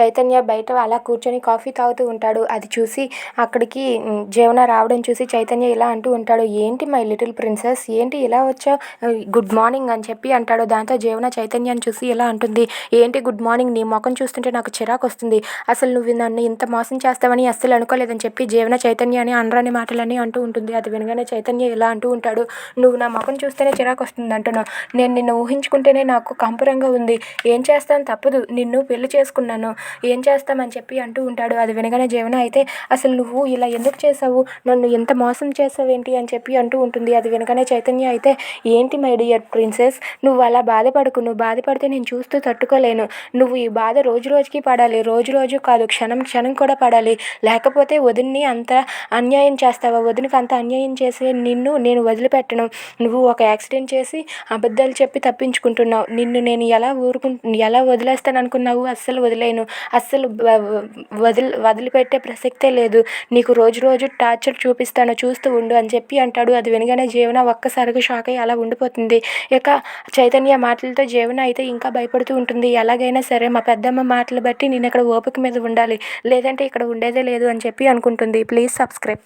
చైతన్య బయట అలా కూర్చొని కాఫీ తాగుతూ ఉంటాడు. అది చూసి అక్కడికి జీవన రావడం చూసి చైతన్య ఇలా అంటూ ఉంటాడు. ఏంటి మై లిటిల్ ప్రిన్సెస్? ఏంటి ఇలా వచ్చావు? గుడ్ మార్నింగ్ అని చెప్పి అంటాడు. దాంతో జీవన చైతన్యాన్ని చూసి ఇలా అంటుంది. ఏంటి గుడ్ మార్నింగ్? నీ ముఖం చూస్తుంటే నాకు చిరాకు వస్తుంది. అసలు నువ్వు నన్ను ఇంత మోసం చేస్తావని అస్సలు అనుకోలేదని చెప్పి జీవన చైతన్య అని అనరాని మాటలని అంటూ ఉంటుంది. అది వినగానే చైతన్య ఇలా అంటూ ఉంటాడు. నువ్వు నా ముఖం చూస్తేనే చిరాకు వస్తుంది అంటున్నావు. నేను నిన్ను ఊహించుకుంటేనే నాకు కంపురంగా ఉంది. ఏం చేస్తాను? తప్పదు. నిన్ను పెళ్ళి చేసుకున్నాను. ఏం చేస్తామని చెప్పి అంటూ ఉంటాడు. అది వినగానే జీవన అయితే అసలు నువ్వు ఇలా ఎందుకు చేసావు నన్ను ఎంత మోసం చేసావేంటి అని చెప్పి అంటూ ఉంటుంది. అది వినగానే చైతన్య అయితే ఏంటి మై డియర్ ప్రిన్సెస్? నువ్వు అలా బాధపడకు. నువ్వు బాధపడితే నేను చూస్తూ తట్టుకోలేను. నువ్వు ఈ బాధ రోజు రోజుకి పడాలి. రోజు రోజు కాదు క్షణం క్షణం కూడా పడాలి. లేకపోతే వదిన్ని అంత అన్యాయం చేస్తావా? వదినకి అంత అన్యాయం చేసి నిన్ను నేను వదిలిపెట్టను. నువ్వు ఒక యాక్సిడెంట్ చేసి అబద్ధాలు చెప్పి తప్పించుకుంటున్నావు. నిన్ను నేను ఎలా ఊరుకు ఎలా వదిలేస్తాను అనుకున్నావు అస్సలు వదిలేను. అస్సలు వదిలి వదిలిపెట్టే ప్రసక్తే లేదు. నీకు రోజు రోజు టార్చర్ చూపిస్తాను చూస్తూ ఉండు అని చెప్పి అంటాడు. అది వినగానే జీవన ఒక్కసారిగా షాక్ అయ్యి అలా ఉండిపోతుంది. ఇక చైతన్య మాటలతో జీవన అయితే ఇంకా భయపడుతూ ఉంటుంది. ఎలాగైనా సరే మా పెద్దమ్మ మాటలు బట్టి నేను ఇక్కడ ఓపిక మీద ఉండాలి. లేదంటే ఇక్కడ ఉండేదే లేదు అని చెప్పి అనుకుంటుంది. Please subscribe.